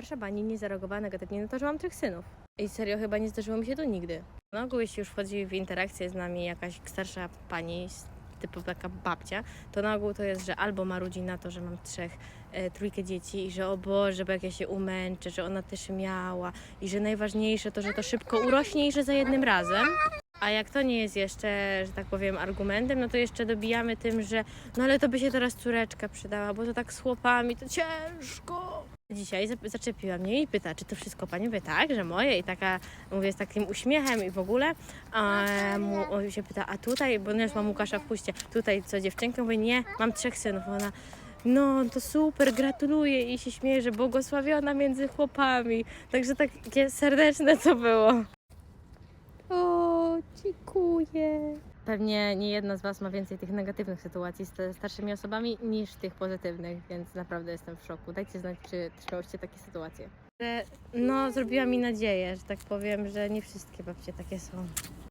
starsza pani nie zareagowała negatywnie na to, że mam trzech synów. I serio chyba nie zdarzyło mi się to nigdy. Na ogół jeśli już wchodzi w interakcję z nami jakaś starsza pani, typu taka babcia, to na ogół to jest, że albo marudzi na to, że mam trzech, e, trójkę dzieci i że o Boże, bo jak ja się umęczę, że ona też miała i że najważniejsze to, że to szybko urośnie i że za jednym razem. A jak to nie jest jeszcze, że tak powiem, argumentem, no to jeszcze dobijamy tym, że no ale to by się teraz córeczka przydała, bo to tak z chłopami to ciężko. Dzisiaj zaczepiła mnie i pyta, czy to wszystko pani wie tak, że moje i taka, mówię z takim uśmiechem i w ogóle. A mu się pyta, a tutaj, bo już mam Łukasza w puście, tutaj co dziewczynka? Mówię, nie, mam trzech synów. Ona, no to super, gratuluję i się śmieje, że błogosławiona między chłopami. Także takie serdeczne to było. Dziękuję. Pewnie nie jedna z Was ma więcej tych negatywnych sytuacji z starszymi osobami niż tych pozytywnych, więc naprawdę jestem w szoku. Dajcie znać, czy też miałyście takie sytuacje. No, zrobiła mi nadzieję, że tak powiem, że nie wszystkie babcie takie są.